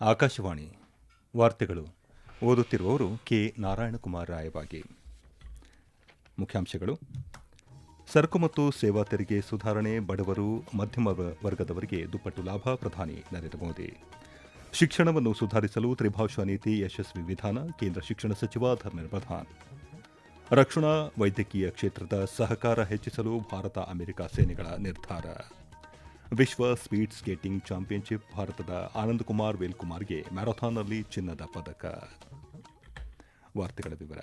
ಆಕಾಶವಾಣಿ ವಾರ್ತೆಗಳು ಓದುತ್ತಿರುವವರು ಕೆ ನಾರಾಯಣಕುಮಾರ್ ರಾಯಬಾಗಿ. ಮುಖ್ಯಾಂಶಗಳು. ಸರಕು ಮತ್ತು ಸೇವಾ ತೆರಿಗೆ ಸುಧಾರಣೆ ಬಡವರು, ಮಧ್ಯಮ ವರ್ಗದವರಿಗೆ ದುಪ್ಪಟ್ಟು ಲಾಭ, ಪ್ರಧಾನಿ ನರೇಂದ್ರ ಮೋದಿ. ಶಿಕ್ಷಣವನ್ನು ಸುಧಾರಿಸಲು ತ್ರಿಭಾಷಾ ನೀತಿ ಯಶಸ್ವಿ ವಿಧಾನ, ಕೇಂದ್ರ ಶಿಕ್ಷಣ ಸಚಿವ ಧರ್ಮೇಂದ್ರ ಪ್ರಧಾನ್. ರಕ್ಷಣಾ ವೈದ್ಯಕೀಯ ಕ್ಷೇತ್ರದ ಸಹಕಾರ ಹೆಚ್ಚಿಸಲು ಭಾರತ ಅಮೆರಿಕ ಸೇನೆಗಳ ನಿರ್ಧಾರ. ವಿಶ್ವ ಸ್ಪೀಡ್ ಸ್ಕೇಟಿಂಗ್ ಚಾಂಪಿಯನ್ಶಿಪ್ ಭಾರತದ ಆನಂದ್ ಕುಮಾರ್ ವೇಲ್ಕುಮಾರ್ಗೆ ಮ್ಯಾರಥಾನ್ನಲ್ಲಿ ಚಿನ್ನದ ಪದಕ. ವಾರ್ತೆಗಳ ವಿವರ.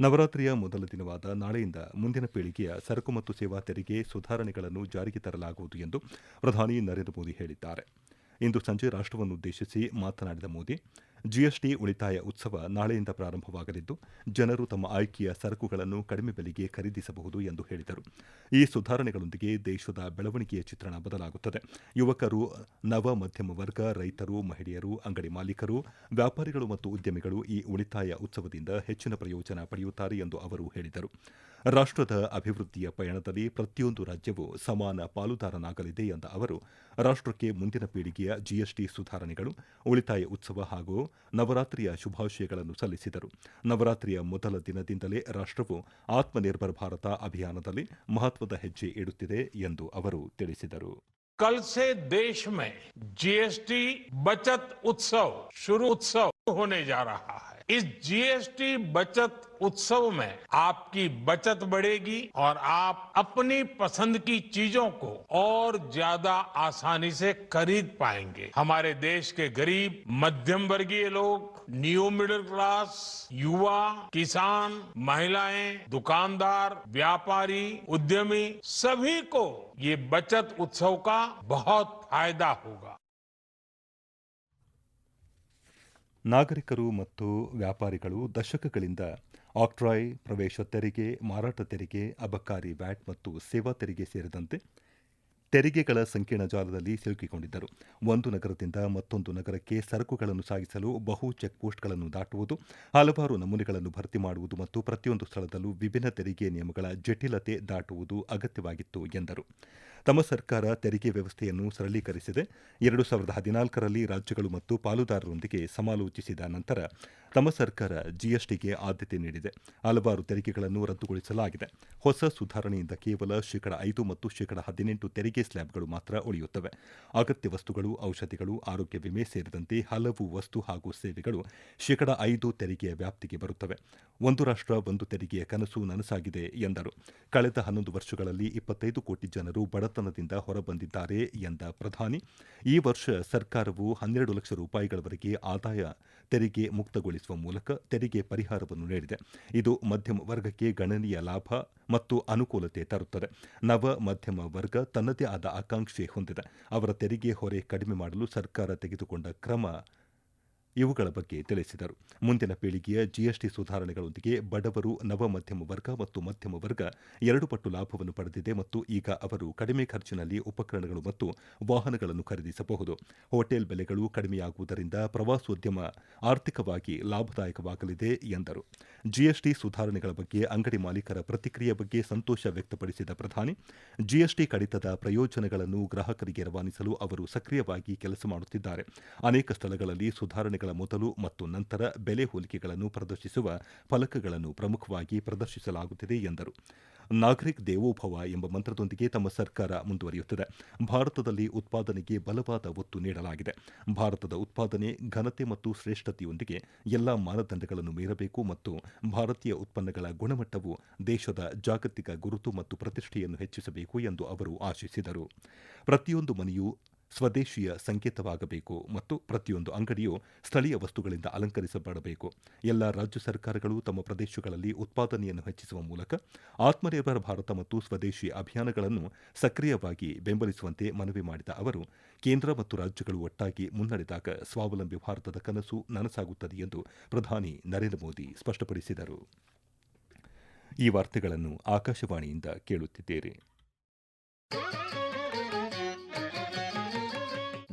ನವರಾತ್ರಿಯ ಮೊದಲ ದಿನವಾದ ನಾಳೆಯಿಂದ ಮುಂದಿನ ಪೀಳಿಗೆಯ ಸರಕು ಮತ್ತು ಸೇವಾ ತೆರಿಗೆ ಸುಧಾರಣೆಗಳನ್ನು ಜಾರಿಗೆ ತರಲಾಗುವುದು ಎಂದು ಪ್ರಧಾನಿ ನರೇಂದ್ರ ಮೋದಿ ಹೇಳಿದ್ದಾರೆ. ಇಂದು ಸಂಜೆ ರಾಷ್ಟವನ್ನುದ್ದೇಶಿಸಿ ಮಾತನಾಡಿದ ಮೋದಿ, ಜಿಎಸ್ಟಿ ಉಳಿತಾಯ ಉತ್ಸವ ನಾಳೆಯಿಂದ ಪ್ರಾರಂಭವಾಗಲಿದ್ದು, ಜನರು ತಮ್ಮ ಆಯ್ಕೆಯ ಸರಕುಗಳನ್ನು ಕಡಿಮೆ ಬೆಲೆಗೆ ಖರೀದಿಸಬಹುದು ಎಂದು ಹೇಳಿದರು. ಈ ಸುಧಾರಣೆಗಳೊಂದಿಗೆ ದೇಶದ ಬೆಳವಣಿಗೆಯ ಚಿತ್ರಣ ಬದಲಾಗುತ್ತದೆ. ಯುವಕರು, ನವ, ಮಧ್ಯಮ ವರ್ಗ, ರೈತರು, ಮಹಿಳೆಯರು, ಅಂಗಡಿ ಮಾಲೀಕರು, ವ್ಯಾಪಾರಿಗಳು ಮತ್ತು ಉದ್ಯಮಿಗಳು ಈ ಉಳಿತಾಯ ಉತ್ಸವದಿಂದ ಹೆಚ್ಚಿನ ಪ್ರಯೋಜನ ಪಡೆಯುತ್ತಾರೆ ಎಂದು ಅವರು ಹೇಳಿದರು. ರಾಷ್ಟದ ಅಭಿವೃದ್ಧಿಯ ಪಯಣದಲ್ಲಿ ಪ್ರತಿಯೊಂದು ರಾಜ್ಯವೂ ಸಮಾನ ಪಾಲುದಾರನಾಗಲಿದೆ ಎಂದ ಅವರು ರಾಷ್ಟಕ್ಕೆ ಮುಂದಿನ ಪೀಳಿಗೆಯ ಜಿಎಸ್ಟಿ ಸುಧಾರಣೆಗಳು ಉಳಿತಾಯ ಉತ್ಸವ ಹಾಗೂ ನವರಾತ್ರಿಯ ಶುಭಾಶಯಗಳನ್ನು ಸಲ್ಲಿಸಿದರು ನವರಾತ್ರಿಯ ಮೊದಲ ದಿನದಿಂದಲೇ ರಾಷ್ಟವು ಆತ್ಮನಿರ್ಭರ್ ಭಾರತ ಅಭಿಯಾನದಲ್ಲಿ ಮಹತ್ವದ ಹೆಜ್ಜೆ ಇಡುತ್ತಿದೆ ಎಂದು ಅವರು ತಿಳಿಸಿದರು कल से देश में जीएसटी बचत उत्सव शुरू उत्सव होने जा रहा है इस जीएसटी बचत उत्सव में आपकी बचत बढ़ेगी और आप अपनी पसंद की चीज़ों को और ज़्यादा आसानी से खरीद पाएँगे। हमारे देश के गरीब, मध्यम वर्गीय लोग न्यू मिडिल क्लास युवा, किसान, महिलाएँ, दुकानदार, व्यापारी, उद्यमी, सभी को ये बचत उत्सव का बहुत फ़ायदा होगा। ನಾಗರಿಕರು ಮತ್ತು ವ್ಯಾಪಾರಿಗಳು ದಶಕಗಳಿಂದ ಆಕ್ಟ್ರಾಯ್ ಪ್ರವೇಶ ತೆರಿಗೆ, ಮಾರಾಟ ತೆರಿಗೆ, ಅಬಕಾರಿ ವ್ಯಾಟ್ ಮತ್ತು ಸೇವಾ ತೆರಿಗೆ ಸೇರಿದಂತೆ ತೆರಿಗೆಗಳ ಸಂಕೀರ್ಣ ಜಾಲದಲ್ಲಿ ಸಿಲುಕಿಕೊಂಡಿದ್ದರು. ಒಂದು ನಗರದಿಂದ ಮತ್ತೊಂದು ನಗರಕ್ಕೆ ಸರಕುಗಳನ್ನು ಸಾಗಿಸಲು ಬಹು ಚೆಕ್ಪೋಸ್ಟ್ಗಳನ್ನು ದಾಟುವುದು, ಹಲವಾರು ನಮೂನೆಗಳನ್ನು ಭರ್ತಿ ಮಾಡುವುದು ಮತ್ತು ಪ್ರತಿಯೊಂದು ಸ್ಥಳದಲ್ಲೂ ವಿಭಿನ್ನ ತೆರಿಗೆ ನಿಯಮಗಳ ಜಟಿಲತೆ ದಾಟುವುದು ಅಗತ್ಯವಾಗಿತ್ತು ಎಂದರು. ತಮ್ಮ ಸರ್ಕಾರ ತೆರಿಗೆ ವ್ಯವಸ್ಥೆಯನ್ನು ಸರಳೀಕರಿಸಿದೆ. ಎರಡು ಸಾವಿರದ ಹದಿನಾಲ್ಕರಲ್ಲಿ ರಾಜ್ಯಗಳು ಮತ್ತು ಪಾಲುದಾರರೊಂದಿಗೆ ಸಮಾಲೋಚಿಸಿದ ನಂತರ ತಮ್ಮ ಸರ್ಕಾರ ಜಿಎಸ್ಟಿಗೆ ಆದ್ಯತೆ ನೀಡಿದೆ. ಹಲವಾರು ತೆರಿಗೆಗಳನ್ನು ರದ್ದುಗೊಳಿಸಲಾಗಿದೆ. ಹೊಸ ಸುಧಾರಣೆಯಿಂದ ಕೇವಲ ಶೇಕಡ ಐದು ಮತ್ತು ಶೇಕಡ ಹದಿನೆಂಟು ತೆರಿಗೆ ಸ್ಲ್ಯಾಬ್ಗಳು ಮಾತ್ರ ಉಳಿಯುತ್ತವೆ. ಅಗತ್ಯ ವಸ್ತುಗಳು, ಔಷಧಿಗಳು, ಆರೋಗ್ಯ ವಿಮೆ ಸೇರಿದಂತೆ ಹಲವು ವಸ್ತು ಹಾಗೂ ಸೇವೆಗಳು ಶೇಕಡ ಐದು ತೆರಿಗೆಯ ವ್ಯಾಪ್ತಿಗೆ ಬರುತ್ತವೆ. ಒಂದು ರಾಷ್ಟ್ರ ಒಂದು ತೆರಿಗೆಯ ಕನಸು ನನಸಾಗಿದೆ ಎಂದರು. ಕಳೆದ ಹನ್ನೊಂದು ವರ್ಷಗಳಲ್ಲಿ ಇಪ್ಪತ್ತೈದು ಕೋಟಿ ಜನರು ಬಡತನದಿಂದ ಹೊರಬಂದಿದ್ದಾರೆ ಎಂದ ಪ್ರಧಾನಿ. ಈ ವರ್ಷ ಸರ್ಕಾರವು ಹನ್ನೆರಡು ಲಕ್ಷ ರೂಪಾಯಿಗಳವರೆಗೆ ಆದಾಯ ತೆರಿಗೆ ಮುಕ್ತಗೊಳಿಸುವ ಮೂಲಕ ತೆರಿಗೆ ಪರಿಹಾರವನ್ನು ನೀಡಿದೆ. ಇದು ಮಧ್ಯಮ ವರ್ಗಕ್ಕೆ ಗಣನೀಯ ಲಾಭ ಮತ್ತು ಅನುಕೂಲತೆ ತರುತ್ತದೆ. ನವ ಮಧ್ಯಮ ವರ್ಗ ತನ್ನದೇ ಆದ ಆಕಾಂಕ್ಷೆ ಹೊಂದಿದೆ. ಅವರ ತೆರಿಗೆ ಹೊರೆ ಕಡಿಮೆ ಮಾಡಲು ಸರ್ಕಾರ ತೆಗೆದುಕೊಂಡ ಕ್ರಮ ಇವುಗಳ ಬಗ್ಗೆ ತಿಳಿಸಿದರು. ಮುಂದಿನ ಪೀಳಿಗೆಯ ಜಿಎಸ್ಟಿ ಸುಧಾರಣೆಗಳೊಂದಿಗೆ ಬಡವರು, ನವ, ಮಧ್ಯಮ ವರ್ಗ ಮತ್ತು ಮಧ್ಯಮ ವರ್ಗ ಎರಡು ಪಟ್ಟು ಲಾಭವನ್ನು ಪಡೆದಿದೆ ಮತ್ತು ಈಗ ಅವರು ಕಡಿಮೆ ಖರ್ಚಿನಲ್ಲಿ ಉಪಕರಣಗಳು ಮತ್ತು ವಾಹನಗಳನ್ನು ಖರೀದಿಸಬಹುದು. ಹೋಟೆಲ್ ಬೆಲೆಗಳು ಕಡಿಮೆಯಾಗುವುದರಿಂದ ಪ್ರವಾಸೋದ್ಯಮ ಆರ್ಥಿಕವಾಗಿ ಲಾಭದಾಯಕವಾಗಲಿದೆ ಎಂದರು. ಜಿಎಸ್ಟಿ ಸುಧಾರಣೆಗಳ ಬಗ್ಗೆ ಅಂಗಡಿ ಮಾಲೀಕರ ಪ್ರತಿಕ್ರಿಯೆ ಬಗ್ಗೆ ಸಂತೋಷ ವ್ಯಕ್ತಪಡಿಸಿದ ಪ್ರಧಾನಿ ಜಿಎಸ್ಟಿ ಕಡಿತದ ಪ್ರಯೋಜನಗಳನ್ನು ಗ್ರಾಹಕರಿಗೆ ರವಾನಿಸಲು ಅವರು ಸಕ್ರಿಯವಾಗಿ ಕೆಲಸ ಮಾಡುತ್ತಿದ್ದಾರೆ. ಅನೇಕ ಸ್ಥಳಗಳಲ್ಲಿ ಸುಧಾರಣೆಗಳ ಮೊದಲು ಮತ್ತು ನಂತರ ಬೆಲೆ ಹೋಲಿಕೆಗಳನ್ನು ಪ್ರದರ್ಶಿಸುವ ಫಲಕಗಳನ್ನು ಪ್ರಮುಖವಾಗಿ ಪ್ರದರ್ಶಿಸಲಾಗುತ್ತಿದೆ ಎಂದರು. ನಾಗರಿಕ್ ದೇವೋಭವ ಎಂಬ ಮಂತ್ರದೊಂದಿಗೆ ತಮ್ಮ ಸರ್ಕಾರ ಮುಂದುವರಿಯುತ್ತಿದೆ. ಭಾರತದಲ್ಲಿ ಉತ್ಪಾದನೆಗೆ ಬಲವಾದ ಒತ್ತು ನೀಡಲಾಗಿದೆ. ಭಾರತದ ಉತ್ಪಾದನೆ, ಘನತೆ ಮತ್ತು ಶ್ರೇಷ್ಠತೆಯೊಂದಿಗೆ ಎಲ್ಲಾ ಮಾನದಂಡಗಳನ್ನು ಮೀರಬೇಕು ಮತ್ತು ಭಾರತೀಯ ಉತ್ಪನ್ನಗಳ ಗುಣಮಟ್ಟವು ದೇಶದ ಜಾಗತಿಕ ಗುರುತು ಮತ್ತು ಪ್ರತಿಷ್ಠೆಯನ್ನು ಹೆಚ್ಚಿಸಬೇಕು ಎಂದು ಅವರು ಆಶಿಸಿದರು. ಪ್ರತಿಯೊಂದು ಮನೆಯೂ ಸ್ವದೇಶಿಯ ಸಂಕೇತವಾಗಬೇಕು ಮತ್ತು ಪ್ರತಿಯೊಂದು ಅಂಗಡಿಯೂ ಸ್ಥಳೀಯ ವಸ್ತುಗಳಿಂದ ಅಲಂಕರಿಸಬಡಬೇಕು ಎಲ್ಲ ರಾಜ್ಯ ಸರ್ಕಾರಗಳು ತಮ್ಮ ಪ್ರದೇಶಗಳಲ್ಲಿ ಉತ್ಪಾದನೆಯನ್ನು ಹೆಚ್ಚಿಸುವ ಮೂಲಕ ಆತ್ಮನಿರ್ಭರ ಭಾರತ ಮತ್ತು ಸ್ವದೇಶಿ ಅಭಿಯಾನಗಳನ್ನು ಸಕ್ರಿಯವಾಗಿ ಬೆಂಬಲಿಸುವಂತೆ ಮನವಿ ಮಾಡಿದ ಅವರು, ಕೇಂದ್ರ ಮತ್ತು ರಾಜ್ಯಗಳು ಒಟ್ಟಾಗಿ ಮುನ್ನಡೆದಾಗ ಸ್ವಾವಲಂಬಿ ಭಾರತದ ಕನಸು ನನಸಾಗುತ್ತದೆ ಎಂದು ಪ್ರಧಾನಿ ನರೇಂದ್ರ ಮೋದಿ ಸ್ಪಷ್ಟಪಡಿಸಿದರು. ಈ ವಾರ್ತೆಗಳನ್ನು ಆಕಾಶವಾಣಿಯಿಂದ ಕೇಳುತ್ತಿದ್ದೀರಿ.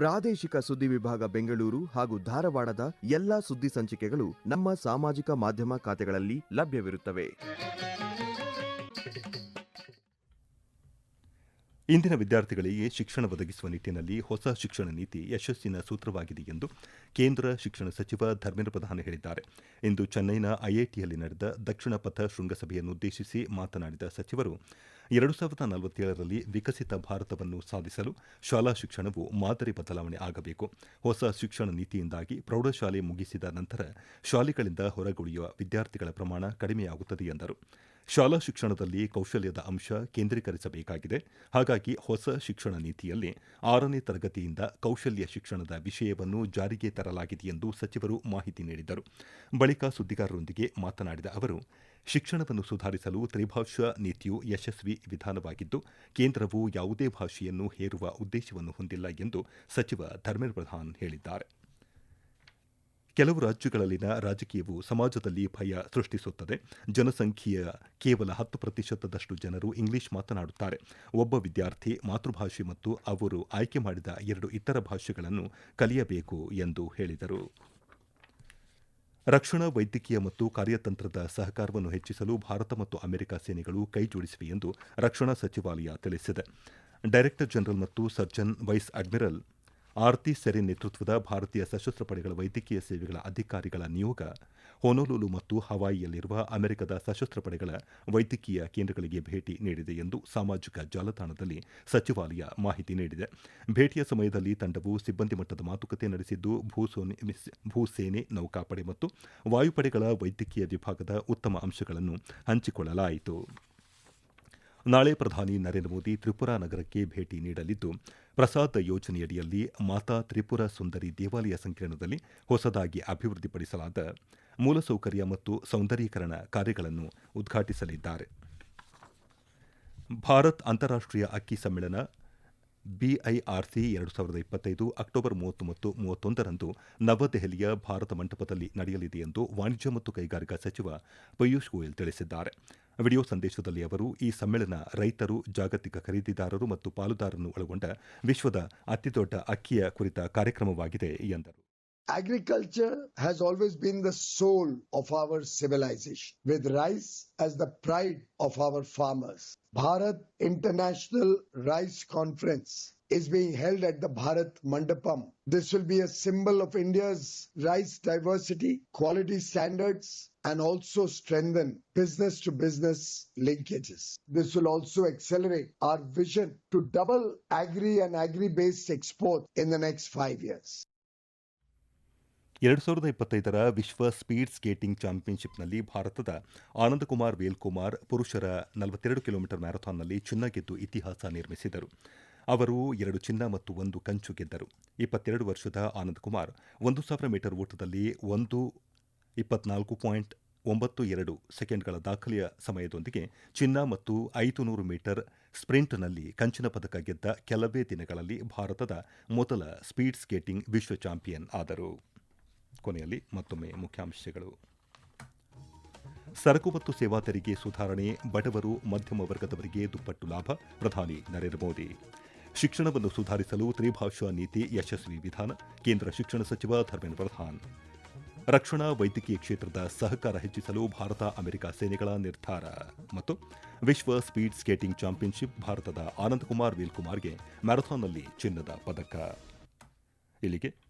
ಪ್ರಾದೇಶಿಕ ಸುದ್ದಿ ವಿಭಾಗ ಬೆಂಗಳೂರು ಹಾಗೂ ಧಾರವಾಡದ ಎಲ್ಲಾ ಸುದ್ದಿ ಸಂಚಿಕೆಗಳು ನಮ್ಮ ಸಾಮಾಜಿಕ ಮಾಧ್ಯಮ ಖಾತೆಗಳಲ್ಲಿ ಲಭ್ಯವಿರುತ್ತವೆ. ಇಂದಿನ ವಿದ್ಯಾರ್ಥಿಗಳಿಗೆ ಶಿಕ್ಷಣ ಒದಗಿಸುವ ನಿಟ್ಟಿನಲ್ಲಿ ಹೊಸ ಶಿಕ್ಷಣ ನೀತಿ ಯಶಸ್ಸಿನ ಸೂತ್ರವಾಗಿದೆ ಎಂದು ಕೇಂದ್ರ ಶಿಕ್ಷಣ ಸಚಿವ ಧರ್ಮೇಂದ್ರ ಪ್ರಧಾನ್ ಹೇಳಿದ್ದಾರೆ. ಇಂದು ಚೆನ್ನೈನ ಐಐಟಿಯಲ್ಲಿ ನಡೆದ ದಕ್ಷಿಣ ಪಥ ಶೃಂಗಸಭೆಯನ್ನುದ್ದೇಶಿಸಿ ಮಾತನಾಡಿದ ಸಚಿವರು ಎರಡು ಸಾವಿರದ ನಲವತ್ತೇಳರಲ್ಲಿ ವಿಕಸಿತ ಭಾರತವನ್ನು ಸಾಧಿಸಲು ಶಾಲಾ ಶಿಕ್ಷಣವು ಮಾದರಿ ಬದಲಾವಣೆ ಆಗಬೇಕು. ಹೊಸ ಶಿಕ್ಷಣ ನೀತಿಯಿಂದಾಗಿ ಪ್ರೌಢಶಾಲೆ ಮುಗಿಸಿದ ನಂತರ ಶಾಲೆಗಳಿಂದ ಹೊರಗುಳಿಯುವ ವಿದ್ಯಾರ್ಥಿಗಳ ಪ್ರಮಾಣ ಕಡಿಮೆಯಾಗುತ್ತದೆ ಎಂದರು. ಶಾಲಾ ಶಿಕ್ಷಣದಲ್ಲಿ ಕೌಶಲ್ಯದ ಅಂಶ ಕೇಂದ್ರೀಕರಿಸಬೇಕಾಗಿದೆ. ಹಾಗಾಗಿ ಹೊಸ ಶಿಕ್ಷಣ ನೀತಿಯಲ್ಲಿ ಆರನೇ ತರಗತಿಯಿಂದ ಕೌಶಲ್ಯ ಶಿಕ್ಷಣದ ವಿಷಯವನ್ನು ಜಾರಿಗೆ ತರಲಾಗಿದೆ ಎಂದು ಸಚಿವರು ಮಾಹಿತಿ ನೀಡಿದರು. ಬಳಿಕ ಸುದ್ದಿಗಾರರೊಂದಿಗೆ ಮಾತನಾಡಿದ ಅವರು ಶಿಕ್ಷಣವನ್ನು ಸುಧಾರಿಸಲು ತ್ರಿಭಾಷಾ ನೀತಿಯು ಯಶಸ್ವಿ ವಿಧಾನವಾಗಿದ್ದು, ಕೇಂದ್ರವು ಯಾವುದೇ ಭಾಷೆಯನ್ನು ಹೇರುವ ಉದ್ದೇಶವನ್ನು ಹೊಂದಿಲ್ಲ ಎಂದು ಸಚಿವ ಧರ್ಮೇಂದ್ರ ಪ್ರಧಾನ್ ಹೇಳಿದ್ದಾರೆ. ಕೆಲವು ರಾಜ್ಯಗಳಲ್ಲಿನ ರಾಜಕೀಯವು ಸಮಾಜದಲ್ಲಿ ಭಯ ಸೃಷ್ಟಿಸುತ್ತದೆ. ಜನಸಂಖ್ಯೆಯ ಕೇವಲ ಹತ್ತು ಪ್ರತಿಶತದಷ್ಟು ಜನರು ಇಂಗ್ಲಿಷ್ ಮಾತನಾಡುತ್ತಾರೆ. ಒಬ್ಬ ವಿದ್ಯಾರ್ಥಿ ಮಾತೃಭಾಷೆ ಮತ್ತು ಅವರು ಆಯ್ಕೆ ಮಾಡಿದ ಎರಡು ಇತರ ಭಾಷೆಗಳನ್ನು ಕಲಿಯಬೇಕು ಎಂದು ಹೇಳಿದರು. ರಕ್ಷಣಾ, ವೈದ್ಯಕೀಯ ಮತ್ತು ಕಾರ್ಯತಂತ್ರದ ಸಹಕಾರವನ್ನು ಹೆಚ್ಚಿಸಲು ಭಾರತ ಮತ್ತು ಅಮೆರಿಕ ಸೇನೆಗಳು ಕೈಜೋಡಿಸಿವೆ ಎಂದು ರಕ್ಷಣಾ ಸಚಿವಾಲಯ ತಿಳಿಸಿದೆ. ಡೈರೆಕ್ಟರ್ ಜನರಲ್ ಮತ್ತು surgeon vice admiral Arti Sarin ನೇತೃತ್ವದ ಭಾರತೀಯ ಸಶಸ್ತ್ರ ಪಡೆಗಳ ವೈದ್ಯಕೀಯ ಸೇವೆಗಳ ಅಧಿಕಾರಿಗಳ ನಿಯೋಗ ಹೊನೋಲುಲು ಮತ್ತು ಹವಾಯಿಯಲ್ಲಿರುವ ಅಮೆರಿಕದ ಸಶಸ್ತ್ರ ಪಡೆಗಳ ವೈದ್ಯಕೀಯ ಕೇಂದ್ರಗಳಿಗೆ ಭೇಟಿ ನೀಡಿದೆ ಎಂದು ಸಾಮಾಜಿಕ ಜಾಲತಾಣದಲ್ಲಿ ಸಚಿವಾಲಯ ಮಾಹಿತಿ ನೀಡಿದೆ. ಭೇಟಿಯ ಸಮಯದಲ್ಲಿ ತಂಡವು ಸಿಬ್ಬಂದಿ ಮಟ್ಟದ ಮಾತುಕತೆ ನಡೆಸಿದ್ದು, ಭೂಸೋನೆ ನೌಕಾಪಡೆ ಮತ್ತು ವಾಯುಪಡೆಗಳ ವೈದ್ಯಕೀಯ ವಿಭಾಗದ ಉತ್ತಮ ಅಂಶಗಳನ್ನು ಹಂಚಿಕೊಳ್ಳಲಾಯಿತು. ನಾಳೆ ಪ್ರಧಾನಿ ನರೇಂದ್ರ ಮೋದಿ ತ್ರಿಪುರಾ ನಗರಕ್ಕೆ ಭೇಟಿ ನೀಡಲಿದ್ದು, ಪ್ರಸಾದ್ ಯೋಜನೆಯಡಿಯಲ್ಲಿ ಮಾತಾ ತ್ರಿಪುರ ಸುಂದರಿ ದೇವಾಲಯ ಸಂಕೀರ್ಣದಲ್ಲಿ ಹೊಸದಾಗಿ ಅಭಿವೃದ್ಧಿಪಡಿಸಲಾದ ಮೂಲಸೌಕರ್ಯ ಮತ್ತು ಸೌಂದರ್ಯೀಕರಣ ಕಾರ್ಯಗಳನ್ನು ಉದ್ಘಾಟಿಸಲಿದ್ದಾರೆ. ಭಾರತ್ ಅಂತಾರಾಷ್ಟೀಯ ಅಕ್ಕಿ ಸಮ್ಮೇಳನ ಬಿಐಆರ್ಸಿ ಎರಡು ಸಾವಿರದ ಇಪ್ಪತ್ತೈದು ಅಕ್ಟೋಬರ್ ಮೂವತ್ತು ಮತ್ತು ಮೂವತ್ತೊಂದರಂದು ನವದೆಹಲಿಯ ಭಾರತ ಮಂಟಪದಲ್ಲಿ ನಡೆಯಲಿದೆ ಎಂದು ವಾಣಿಜ್ಯ ಮತ್ತು ಕೈಗಾರಿಕಾ ಸಚಿವ ಪಿಯೂಷ್ ಗೋಯಲ್ ತಿಳಿಸಿದ್ದಾರೆ. ವಿಡಿಯೋ ಸಂದೇಶದಲ್ಲಿ ಅವರು ಈ ಸಮ್ಮೇಳನ ರೈತರು, ಜಾಗತಿಕ ಖರೀದಿದಾರರು ಮತ್ತು ಪಾಲುದಾರರನ್ನು ಒಳಗೊಂಡ ವಿಶ್ವದ ಅತಿದೊಡ್ಡ ಅಕ್ಕಿಯ ಕುರಿತ ಕಾರ್ಯಕ್ರಮವಾಗಿದೆ ಎಂದರು. Agriculture has always been the soul of our civilization, with rice as the pride of our farmers. Bharat International Rice Conference is being held at the Bharat Mandapam. This will be a symbol of India's rice diversity, quality standards, and also strengthen business to business linkages. This will also accelerate our vision to double agri and agri based export in the next five years. ಎರಡು ಸಾವಿರದ ಇಪ್ಪತ್ತೈದರ ವಿಶ್ವ speed skating ಚಾಂಪಿಯನ್ಶಿಪ್ನಲ್ಲಿ ಭಾರತದ ಆನಂದಕುಮಾರ್ ವೇಲ್ಕುಮಾರ್ ಪುರುಷರ ನಲವತ್ತೆರಡು kilometre ಮ್ಯಾರಥಾನ್ನಲ್ಲಿ ಚಿನ್ನ ಗೆದ್ದು ಇತಿಹಾಸ ನಿರ್ಮಿಸಿದರು. ಅವರು ಎರಡು ಚಿನ್ನ ಮತ್ತು ಒಂದು ಕಂಚು ಗೆದ್ದರು. ಇಪ್ಪತ್ತೆರಡು ವರ್ಷದ ಆನಂದ್ ಕುಮಾರ್ ಒಂದು ಸಾವಿರ ಮೀಟರ್ ಓಟದಲ್ಲಿ ಒಂದು ಇಪ್ಪತ್ನಾಲ್ಕು ಪಾಯಿಂಟ್ ಒಂಬತ್ತು ಎರಡು ಸೆಕೆಂಡ್ಗಳ ದಾಖಲೆಯ ಸಮಯದೊಂದಿಗೆ ಚಿನ್ನ ಮತ್ತು ಐದು ನೂರು ಮೀಟರ್ ಸ್ಪ್ರಿಂಟ್ನಲ್ಲಿ ಕಂಚಿನ ಪದಕ ಗೆದ್ದ ಕೆಲವೇ ದಿನಗಳಲ್ಲಿ ಭಾರತದ ಮೊದಲ ಸ್ಪೀಡ್ ಸ್ಕೇಟಿಂಗ್ ವಿಶ್ವ ಚಾಂಪಿಯನ್ ಆದರು. ಕೊನೆಯಲ್ಲಿ ಮತ್ತೊಮ್ಮೆ ಮುಖ್ಯಾಂಶಗಳು. ಸರಕು ಮತ್ತು ಸೇವಾ ತೆರಿಗೆ ಸುಧಾರಣೆ, ಬಡವರು, ಮಧ್ಯಮ ವರ್ಗದವರಿಗೆ ದುಪ್ಪಟ್ಟು ಲಾಭ, ಪ್ರಧಾನಿ ನರೇಂದ್ರ ಮೋದಿ. ಶಿಕ್ಷಣವನ್ನು ಸುಧಾರಿಸಲು ತ್ರಿಭಾಷಾ ನೀತಿ ಯಶಸ್ವಿ ವಿಧಾನ, ಕೇಂದ್ರ ಶಿಕ್ಷಣ ಸಚಿವ ಧರ್ಮೇಂದ್ರ ಪ್ರಧಾನ್. ರಕ್ಷಣಾ ವೈದ್ಯಕೀಯ ಕ್ಷೇತ್ರದ ಸಹಕಾರ ಹೆಚ್ಚಿಸಲು ಭಾರತ, ಅಮೆರಿಕ ಸೇನೆಗಳ ನಿರ್ಧಾರ. ಮತ್ತು ವಿಶ್ವ ಸ್ಪೀಡ್ ಸ್ಕೇಟಿಂಗ್ ಚಾಂಪಿಯನ್ಶಿಪ್ ಭಾರತದ ಆನಂದ್ ಕುಮಾರ್ ವೀಲ್ಕುಮಾರ್ಗೆ ಮ್ಯಾರಥಾನ್ನಲ್ಲಿ ಚಿನ್ನದ ಪದಕ. ಇಲ್ಲಿಗೆ